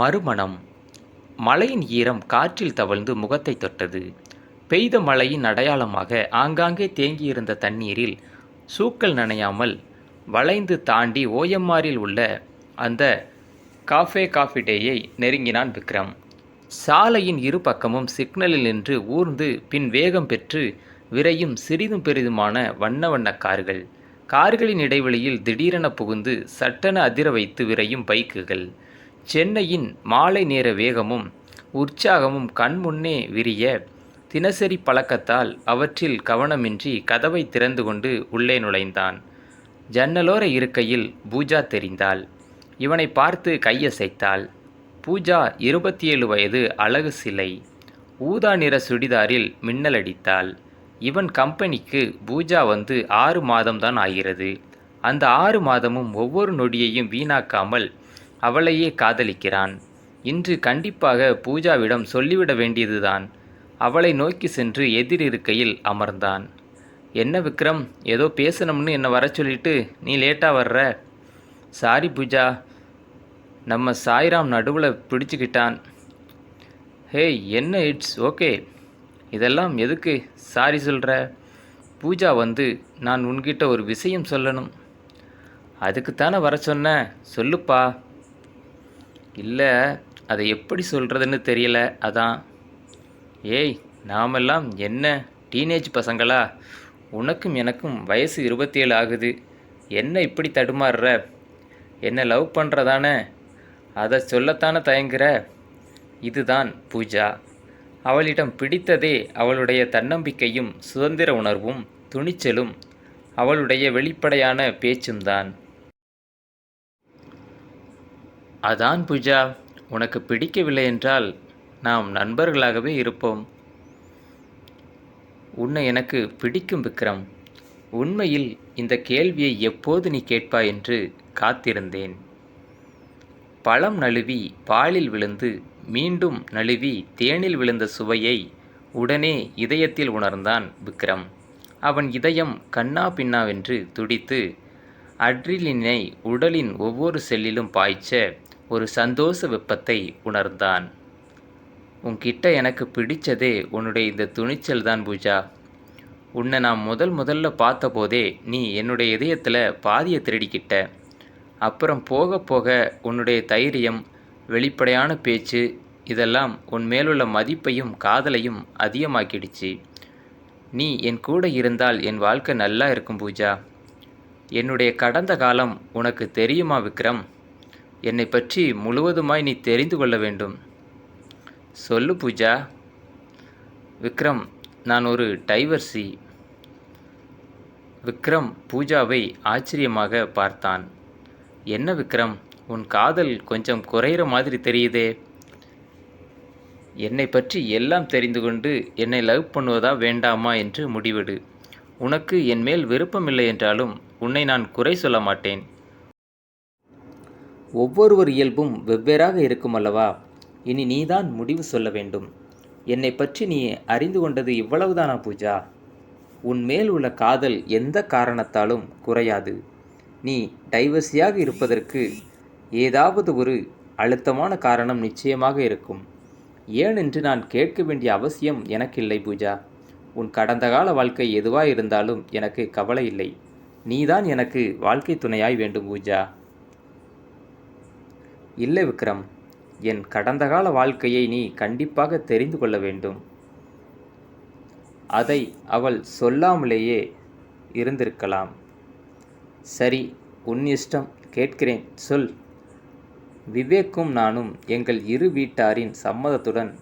மறுமணம். மலையின் ஈரம் காற்றில் தவழ்ந்து முகத்தை தொட்டது. பெய்த மழையின் அடையாளமாக ஆங்காங்கே தேங்கியிருந்த தண்ணீரில் சூக்கள் நனையாமல் வளைந்து தாண்டி ஓயம்மாரில் உள்ள அந்த காஃபே காஃபி டேயை நெருங்கினான் விக்ரம். சாலையின் இரு பக்கமும் சிக்னலில் நின்று ஊர்ந்து பின் வேகம் பெற்று விரையும் சிறிதும் பெரிதுமான வண்ண வண்ண கார்கள். கார்களின் இடைவெளியில் திடீரென புகுந்து சட்டென அதிர வைத்து விரையும் பைக்குகள். சென்னையின் மாலை நேர வேகமும் உற்சாகமும் கண்முன்னே விரிய தினசரி பழக்கத்தால் அவற்றில் கவனமின்றி கதவை திறந்து கொண்டு உள்ளே நுழைந்தான். ஜன்னலோர இருக்கையில் பூஜா தெரிந்தாள். இவனை பார்த்து கையசைத்தாள். பூஜா இருபத்தி ஏழு வயது அழகு சிலை. ஊதா நிற சுடிதாரில் மின்னலடித்தாள் இவன் கம்பெனிக்கு பூஜா வந்து ஆறு மாதம்தான் ஆகிறது. அந்த ஆறு மாதமும் ஒவ்வொரு நொடியையும் வீணாக்காமல் அவளையே காதலிக்கிறான். இன்று கண்டிப்பாக பூஜாவிடம் சொல்லிவிட வேண்டியதுதான். அவளை நோக்கி சென்று எதிரிருக்கையில் அமர்ந்தான். என்ன விக்ரம் ஏதோ பேசணும்னு என்னை வர சொல்லிட்டு நீ லேட்டாக வர்ற? சாரி பூஜா நம்ம சாய்ராம் நடுவில் பிடிச்சிக்கிட்டான். ஹேய் என்ன இட்ஸ் ஓகே. இதெல்லாம் எதுக்கு சாரி சொல்கிற பூஜா வந்து நான் உன்கிட்ட ஒரு விஷயம் சொல்லணும். அதுக்குத்தானே வர சொன்னேன் சொல்லுப்பா. இல்லை அதை எப்படி சொல்கிறதுன்னு தெரியல அதான். ஏய் நாமெல்லாம் என்ன டீனேஜ் பசங்களா? உனக்கும் எனக்கும் வயசு இருபத்தேழு ஆகுது. என்ன இப்படி தடுமாறுற? என்ன லவ் பண்ணுறதானே அதை சொல்லத்தானே தயங்குற? இதுதான் பூஜா. அவளிடம் பிடித்ததே அவளுடைய தன்னம்பிக்கையும் சுதந்திர உணர்வும் துணிச்சலும் அவளுடைய வெளிப்படையான பேச்சும் தான் அதான் பூஜா உனக்கு பிடிக்கவில்லை என்றால் நாம் நண்பர்களாகவே இருப்போம். உன்னை எனக்கு பிடிக்கும் விக்ரம். உண்மையில் இந்த கேள்வியை எப்போது நீ கேட்பாய் என்று காத்திருந்தேன். பழம் நழுவி பாலில் விழுந்து மீண்டும் நழுவி தேனில் விழுந்த சுவையை உடனே இதயத்தில் உணர்ந்தான் விக்ரம். அவன் இதயம் கண்ணா பின்னாவென்று துடித்து அட்ரிலினை உடலின் ஒவ்வொரு செல்லிலும் பாய்ச்ச ஒரு சந்தோஷ வெப்பத்தை உணர்ந்தான். உன்கிட்ட எனக்கு பிடிச்சதே உன்னுடைய இந்த துணிச்சல் தான் பூஜா. உன்னை நான் முதல் முதல்ல பார்த்தபோதே நீ என்னுடைய இதயத்தில் பாதியை திருடிக்கிட்ட. அப்புறம் போக போக உன்னுடைய தைரியம் வெளிப்படையான பேச்சு இதெல்லாம் உன் மேலுள்ள மதிப்பையும் காதலையும் அதிகமாக்கிடுச்சு. நீ என் கூட இருந்தால் என் வாழ்க்கை நல்லா இருக்கும் பூஜா. என்னுடைய கடந்த காலம் உனக்கு தெரியுமா விக்ரம்? என்னை பற்றி முழுவதுமாய் நீ தெரிந்து கொள்ள வேண்டும். சொல்லு பூஜா. விக்ரம் நான் ஒரு டைவர்சி. விக்ரம் பூஜாவை ஆச்சரியமாக பார்த்தான். என்ன விக்ரம் உன் காதல் கொஞ்சம் குறையிற மாதிரி தெரியுதே. என்னை பற்றி எல்லாம் தெரிந்து கொண்டு என்னை லவ் பண்ணுவதா வேண்டாமா என்று முடிவெடு. உனக்கு என் மேல் விருப்பமில்லை என்றாலும் உன்னை நான் குறை சொல்ல மாட்டேன். ஒவ்வொருவர் இயல்பும் வெவ்வேறாக இருக்கும் அல்லவா? இனி நீதான் முடிவு சொல்ல வேண்டும். என்னை பற்றி நீ அறிந்து கொண்டது இவ்வளவுதானா பூஜா? உன் மேல் உள்ள காதல் எந்த காரணத்தாலும் குறையாது. நீ டைவர்ஸியாக இருப்பதற்கு ஏதாவது ஒரு அழுத்தமான காரணம் நிச்சயமாக இருக்கும். ஏனென்று நான் கேட்க வேண்டிய அவசியம் எனக்கில்லை பூஜா. உன் கடந்த கால வாழ்க்கை எதுவாக இருந்தாலும் எனக்கு கவலை இல்லை. நீதான் எனக்கு வாழ்க்கை துணையாய் வேண்டும் பூஜா. இல்லை விக்ரம் என் கடந்த கால வாழ்க்கையை நீ கண்டிப்பாக தெரிந்து கொள்ள வேண்டும். அதை அவள் சொல்லாமலேயே இருந்திருக்கலாம். சரி உன் இஷ்டம் கேட்கிறேன் சொல். விவேக்கும் நானும் எங்கள் இரு வீட்டாரின் சம்மதத்துடன்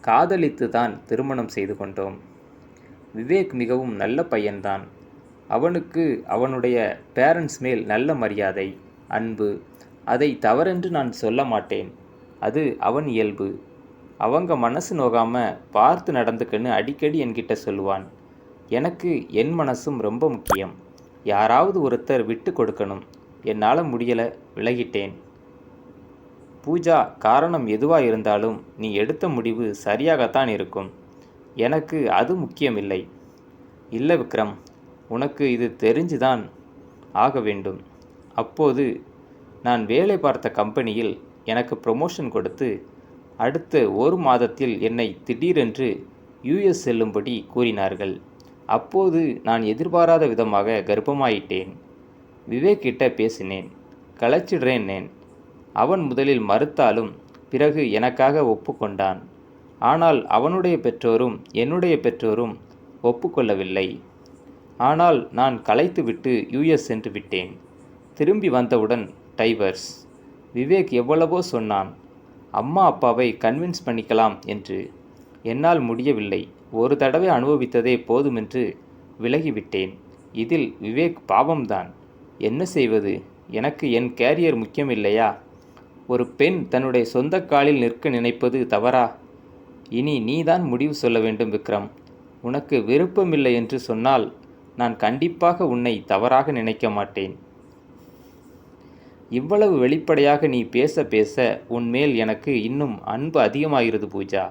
காதலித்து தான் திருமணம் செய்து கொண்டோம். விவேக் மிகவும் நல்ல பையன்தான். அவனுக்கு அவனுடைய பேரண்ட்ஸ் மேல் நல்ல மரியாதை அன்பு அதை தவறென்று நான் சொல்ல மாட்டேன். அது அவன் இயல்பு. அவங்க மனசு நோகாம பார்த்து நடந்துக்கன்னு அடிக்கடி என்கிட்ட சொல்லுவான். எனக்கு என் மனசும் ரொம்ப முக்கியம். யாராவது ஒருத்தர் விட்டு கொடுக்கணும். என்னால் முடியலை விலகிட்டேன். பூஜா காரணம் எதுவாக இருந்தாலும் நீ எடுத்த முடிவு சரியாகத்தான் இருக்கும். எனக்கு அது முக்கியமில்லை. இல்லை விக்ரம் உனக்கு இது தெரிஞ்சுதான் ஆக வேண்டும். அப்போது நான் வேலை பார்த்த கம்பெனியில் எனக்கு ப்ரொமோஷன் கொடுத்து அடுத்த ஒரு மாதத்தில் என்னை திடீரென்று யுஎஸ் செல்லும்படி கூறினார்கள். அப்போது நான் எதிர்பாராத விதமாக கர்ப்பமாயிட்டேன். விவேக் கிட்ட பேசினேன் கலைச்சிடுறேன்னேன் அவன் முதலில் மறுத்தாலும் பிறகு எனக்காக ஒப்புக்கொண்டான். ஆனால் அவனுடைய பெற்றோரும் என்னுடைய பெற்றோரும் ஒப்புக்கொள்ளவில்லை. ஆனால் நான் கலைத்துவிட்டு யுஎஸ் சென்று விட்டேன். திரும்பி வந்தவுடன் டைவர்ஸ். விவேக் எவ்வளவோ சொன்னான். அம்மா அப்பாவை கன்வின்ஸ் பண்ணிக்கலாம் என்று. என்னால் முடியவில்லை. ஒரு தடவை அனுபவித்ததே போதுமென்று விலகிவிட்டேன். இதில் விவேக் பாவம்தான். என்ன செய்வது? எனக்கு என் கேரியர் முக்கியமில்லையா? ஒரு பெண் தன்னுடைய சொந்த காலில் நிற்க நினைப்பது தவறா? இனி நீதான் முடிவு சொல்ல வேண்டும் விக்ரம். உனக்கு விருப்பமில்லை என்று சொன்னால் நான் கண்டிப்பாக உன்னை தவறாக நினைக்க மாட்டேன். இவ்வளவு வெளிப்படையாக நீ பேச பேச உன்மேல் எனக்கு இன்னும் அன்பு அதிகமாகிறது பூஜா.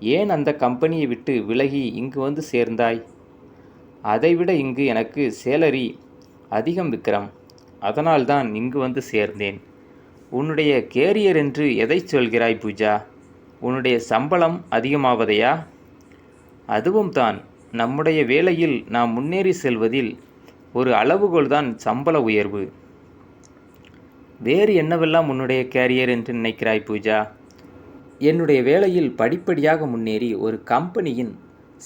ஏன் அந்த கம்பெனியை விட்டு விலகி இங்கு வந்து சேர்ந்தாய்? அதைவிட இங்கு எனக்கு சேலரி அதிகம் விக்ரம். அதனால்தான் இங்கு வந்து சேர்ந்தேன். உன்னுடைய கேரியர் என்று எதை சொல்கிறாய் பூஜா? உன்னுடைய சம்பளம் அதிகமாவதையா? அதுவும் தான். நம்முடைய வேலையில் நாம் முன்னேறி செல்வதில் ஒரு அளவுகோல்தான் சம்பள உயர்வு. வேறு என்னவெல்லாம் உன்னுடைய கேரியர் என்று நினைக்கிறாய் பூஜா? என்னுடைய வேலையில் படிப்படியாக முன்னேறி ஒரு கம்பெனியின்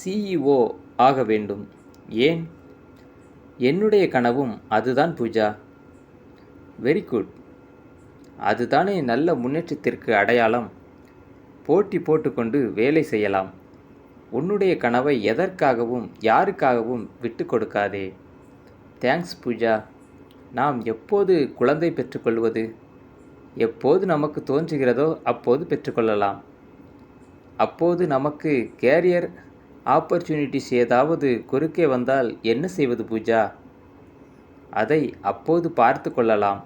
சிஇஓ ஆக வேண்டும். ஏன்? என்னுடைய கனவும் அதுதான் பூஜா. வெரி குட் அதுதானே நல்ல முன்னேற்றத்திற்கு அடையாளம். போட்டி போட்டுக்கொண்டு வேலை செய்யலாம். உன்னுடைய கனவை எதற்காகவும் யாருக்காகவும் விட்டு கொடுக்காதே. தேங்க்ஸ் பூஜா. நாம் எப்போது குழந்தை பெற்றுக்கொள்வது? எப்போது நமக்கு தோன்றுகிறதோ அப்போது பெற்றுக்கொள்ளலாம். அப்போது நமக்கு கேரியர் ஆப்பர்ச்சுனிட்டிஸ் ஏதாவது குறுக்கே வந்தால் என்ன செய்வது பூஜா? அதை அப்போது பார்த்து கொள்ளலாம்.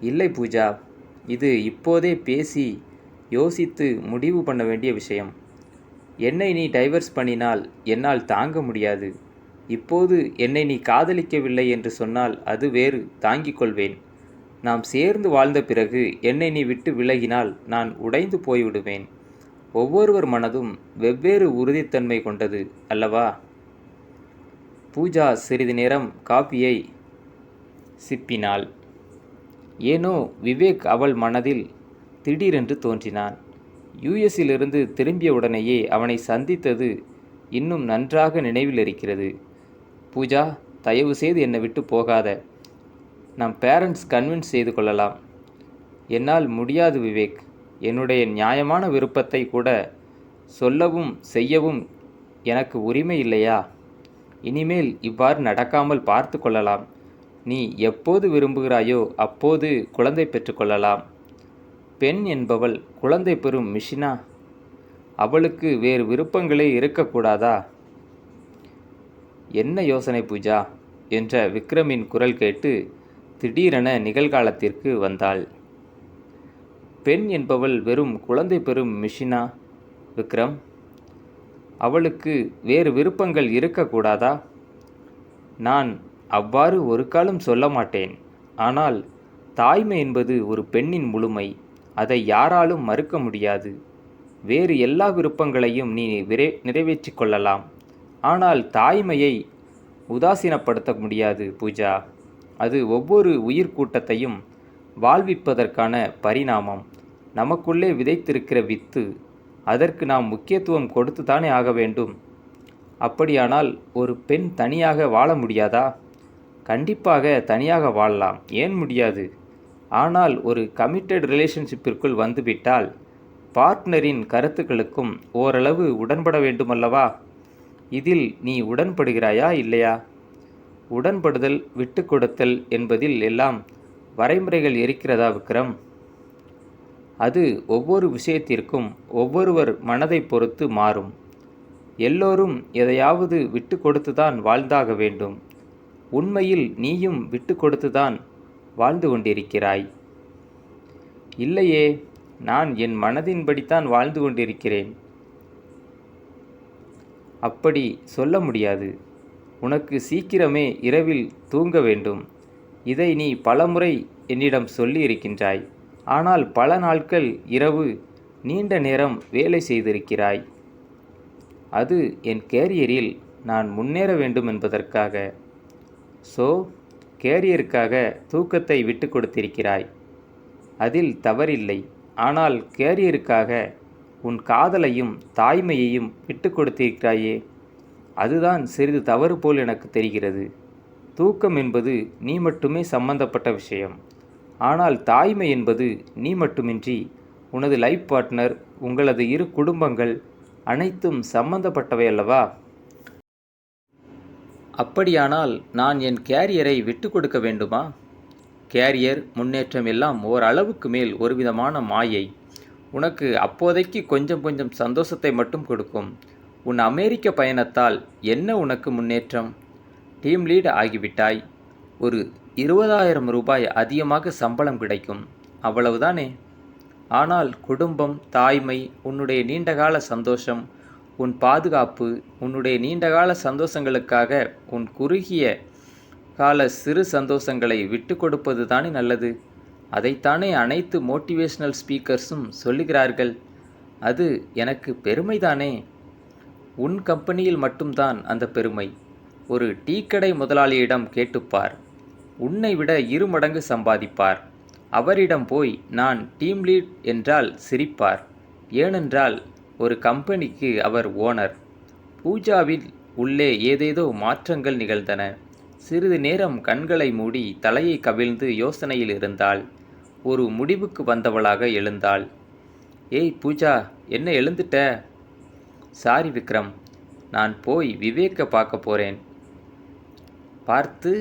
இல்லை பூஜா இது இப்போதே பேசி யோசித்து முடிவு பண்ண வேண்டிய விஷயம். என்னை நீ டைவர்ஸ் பண்ணினால் என்னால் தாங்க முடியாது. இப்போது என்னை நீ காதலிக்கவில்லை என்று சொன்னால் அது வேறு தாங்கிக் கொள்வேன். நாம் சேர்ந்து வாழ்ந்த பிறகு என்னை நீ விட்டு விலகினால் நான் உடைந்து போய்விடுவேன். ஒவ்வொருவர் மனதும் வெவ்வேறு உறுதித்தன்மை கொண்டது அல்லவா? பூஜா சிறிது நேரம் காப்பியை சிப்பினாள். ஏனோ விவேக் அவள் மனதில் திடீரென்று தோன்றினான். யுஎஸிலிருந்து திரும்பிய உடனேயே அவனை சந்தித்தது இன்னும் நன்றாக நினைவில் இருக்கிறது பூஜா தயவு செய்து என்னை விட்டு போகாத. நம் பேரண்ட்ஸ் கன்வின்ஸ் செய்து கொள்ளலாம். என்னால் முடியாது விவேக். என்னுடைய நியாயமான விருப்பத்தை கூட சொல்லவும் செய்யவும் எனக்கு உரிமை இல்லையா? இனிமேல் இவ்வாறு நடக்காமல் பார்த்து கொள்ளலாம். நீ எப்போது விரும்புகிறாயோ அப்போது குழந்தை பெற்றுக்கொள்ளலாம் பெண் என்பவள் குழந்தை பெறும் மிஷினா? அவளுக்கு வேறு விருப்பங்களே இருக்கக்கூடாதா? என்ன யோசனை பூஜா? என்ற விக்ரமின் குரல் கேட்டு திடீரென நிகழ்காலத்திற்கு வந்தாள். பெண் என்பவள் வெறும் குழந்தை பெறும் மிஷினா? விக்ரம் அவளுக்கு வேறு விருப்பங்கள் இருக்கக்கூடாதா? நான் அவ்வாறு ஒரு காலம் சொல்ல மாட்டேன். ஆனால் தாய்மை என்பது ஒரு பெண்ணின் முழுமை. அதை யாராலும் மறுக்க முடியாது. வேறு எல்லா விருப்பங்களையும் நீ விரை நிறைவேற்றிக் கொள்ளலாம். ஆனால் தாய்மையை உதாசீனப்படுத்த முடியாது பூஜா. அது ஒவ்வொரு உயிர்க்கூட்டத்தையும் வாழ்விப்பதற்கான பரிணாமம். நமக்குள்ளே விதைத்திருக்கிற வித்து அதற்கு நாம் முக்கியத்துவம் கொடுத்து தானே ஆக வேண்டும். அப்படியானால் ஒரு பெண் தனியாக வாழ முடியாதா? கண்டிப்பாக தனியாக வாழலாம். ஏன் முடியாது? ஆனால் ஒரு கமிட்டட் ரிலேஷன்ஷிப்பிற்குள் வந்துவிட்டால் பார்ட்னரின் கருத்துக்களுக்கும் ஓரளவு உடன்பட வேண்டுமல்லவா? இதில் நீ உடன்படுகிறாயா இல்லையா? உடன்படுதல் விட்டு கொடுத்தல் என்பதில் எல்லாம் வரைமுறைகள் இருக்கிறதா விக்ரம்? அது ஒவ்வொரு விஷயத்திற்கும் ஒவ்வொருவர் மனதை பொறுத்து மாறும். எல்லோரும் எதையாவது விட்டு கொடுத்துதான் வாழ்ந்தாக வேண்டும். உண்மையில் நீயும் விட்டு கொடுத்துதான் வாழ்ந்து கொண்டிருக்கிறாய். இல்லையே நான் என் மனதின்படித்தான் வாழ்ந்து கொண்டிருக்கிறேன். அப்படி சொல்ல முடியாது. உனக்கு சீக்கிரமே இரவில் தூங்க வேண்டும். இதை நீ பலமுறை என்னிடம் சொல்லி இருக்கின்றாய் ஆனால் பல நாட்கள் இரவு நீண்ட நேரம் வேலை செய்திருக்கிறாய். அது என் கேரியரில் நான் முன்னேற வேண்டும் என்பதற்காக. ஸோ கேரியருக்காக தூக்கத்தை விட்டு கொடுத்திருக்கிறாய். அதில் தவறில்லை. ஆனால் கேரியருக்காக உன் காதலையும் தாய்மையையும் விட்டு கொடுத்திருக்கிறாயே அதுதான் சிறிது தவறு போல் எனக்கு தெரிகிறது. தூக்கம் என்பது நீ மட்டுமே சம்பந்தப்பட்ட விஷயம். ஆனால் தாய்மை என்பது நீ மட்டுமின்றி உனது லைஃப் பார்ட்னர் உங்களது இரு குடும்பங்கள் அனைத்தும் சம்பந்தப்பட்டவை அல்லவா? அப்படியானால் நான் என் கேரியரை விட்டு கொடுக்க வேண்டுமா? கேரியர் முன்னேற்றம் எல்லாம் ஓரளவுக்கு மேல் ஒருவிதமான மாயை. உனக்கு அப்போதைக்கு கொஞ்சம் கொஞ்சம் சந்தோஷத்தை மட்டும் கொடுக்கும். உன் அமெரிக்க பயணத்தால் என்ன உனக்கு முன்னேற்றம்? டீம் லீடு ஆகிவிட்டாய். ஒரு இருபதாயிரம் ரூபாய் அதிகமாக சம்பளம் கிடைக்கும். அவ்வளவுதானே? ஆனால் குடும்பம் தாய்மை உன்னுடைய நீண்டகால சந்தோஷம் உன் பாதுகாப்பு உன்னுடைய நீண்டகால சந்தோஷங்களுக்காக உன் குறுகிய கால சிறு சந்தோஷங்களை விட்டு கொடுப்பது தானே நல்லது. அதைத்தானே அனைத்து மோட்டிவேஷனல் ஸ்பீக்கர்ஸும் சொல்லுகிறார்கள். அது எனக்கு பெருமைதானே? உன் கம்பெனியில் மட்டும்தான் அந்த பெருமை. ஒரு டீக்கடை முதலாளியிடம் கேட்டுப்பார். உன்னை விட இரு மடங்கு சம்பாதிப்பார். அவரிடம் போய் நான் டீம் லீட் என்றால் சிரிப்பார். ஏனென்றால் ஒரு கம்பெனிக்கு அவர் ஓனர். பூஜாவில் உள்ளே ஏதேதோ மாற்றங்கள் நிகழ்ந்தன. சிறிது நேரம் கண்களை மூடி தலையை கவிழ்ந்து யோசனையில் இருந்தாள். ஒரு முடிவுக்கு வந்தவளாக எழுந்தாள். ஏய் பூஜா என்ன எழுந்துட்ட? சாரி விக்ரம். நான் போய் விவேக்கை பார்க்க போகிறேன் பார்த்து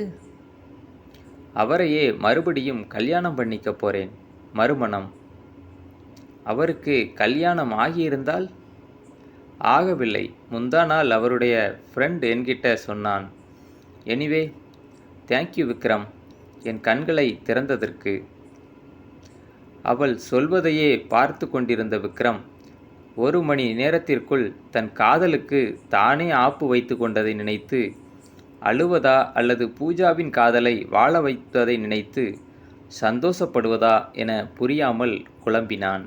அவரையே மறுபடியும் கல்யாணம் பண்ணிக்க போகிறேன் மறுமணம். அவருக்கு கல்யாணம் ஆகியிருந்தால்? ஆகவில்லை. முந்தா நாள் அவருடைய ஃப்ரெண்ட் என்கிட்ட சொன்னான். Anyway thank you Vikram. என் கண்களை திறந்ததற்கு. அவள் சொல்வதையே பார்த்து கொண்டிருந்த விக்ரம் ஒரு மணி நேரத்திற்குள் தன் காதலுக்கு தானே ஆப்பு வைத்து கொண்டதை நினைத்து அழுவதா அல்லது பூஜாவின் காதலை வாழ வைத்ததை நினைத்து சந்தோஷப்படுவதா என புரியாமல் குழம்பினான்.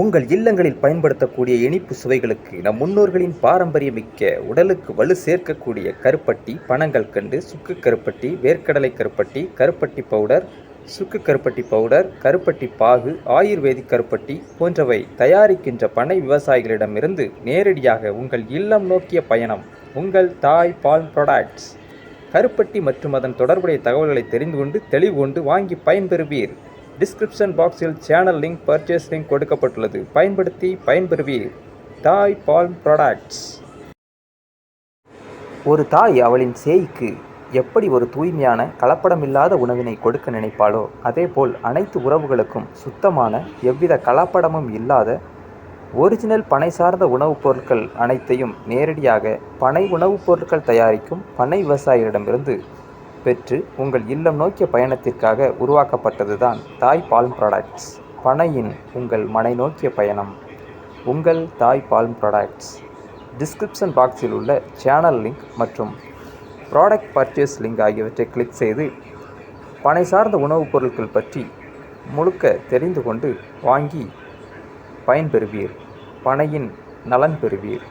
உங்கள் இல்லங்களில் பயன்படுத்தக்கூடிய இனிப்பு சுவைகளுக்கு நம் முன்னோர்களின் பாரம்பரியமிக்க உடலுக்கு வலு சேர்க்கக்கூடிய கருப்பட்டி பனங்கள் கண்டு சுக்கு கருப்பட்டி வேர்க்கடலை கருப்பட்டி கருப்பட்டி பவுடர் சுக்கு கருப்பட்டி பவுடர் கருப்பட்டி பாகு ஆயுர்வேதிக் கருப்பட்டி போன்றவை தயாரிக்கின்ற பனை விவசாயிகளிடமிருந்து நேரடியாக உங்கள் இல்லம் நோக்கிய பயணம் உங்கள் தாய் பால் ப்ராடக்ட்ஸ் கருப்பட்டி மற்றும் அதன் தொடர்புடைய தகவல்களை தெரிந்து கொண்டு தெளிவு கொண்டு வாங்கி பயன்பெறுவீர். டிஸ்கிரிப்ஷன் பாக்ஸில் சேனல் லிங்க் பர்ச்சேஸ் லிங்க் கொடுக்கப்பட்டுள்ளது. பயன்படுத்தி பயன்பெறுவீர். தாய் பால் ப்ராடக்ட்ஸ் ஒரு தாய் அவளின் சேய்க்கு எப்படி ஒரு தூய்மையான கலப்படமில்லாத உணவினை கொடுக்க நினைப்பாளோ அதேபோல் அனைத்து உறவுகளுக்கும் சுத்தமான எவ்வித கலப்படமும் இல்லாத ஒரிஜினல் பனை சார்ந்த உணவுப் பொருட்கள் அனைத்தையும் நேரடியாக பனை உணவுப் பொருட்கள் தயாரிக்கும் பனை விவசாயிகளிடமிருந்து பெற்று உங்கள் இல்லம் நோக்கிய பயணத்திற்காக உருவாக்கப்பட்டதுதான் தாய் பால் ப்ராடக்ட்ஸ் பனையின் உங்கள் மனை நோக்கிய பயணம். உங்கள் தாய் பால் ப்ராடக்ட்ஸ் டிஸ்கிரிப்ஷன் பாக்ஸில் உள்ள சேனல் லிங்க் மற்றும் ப்ராடக்ட் பர்ச்சேஸ் லிங்க் ஆகியவற்றை கிளிக் செய்து பனை சார்ந்த உணவுப் பொருட்கள் பற்றி முழுக்க தெரிந்து கொண்டு வாங்கி பயன்பெறுவீர். பனையின் நலன் பெறுவீர்.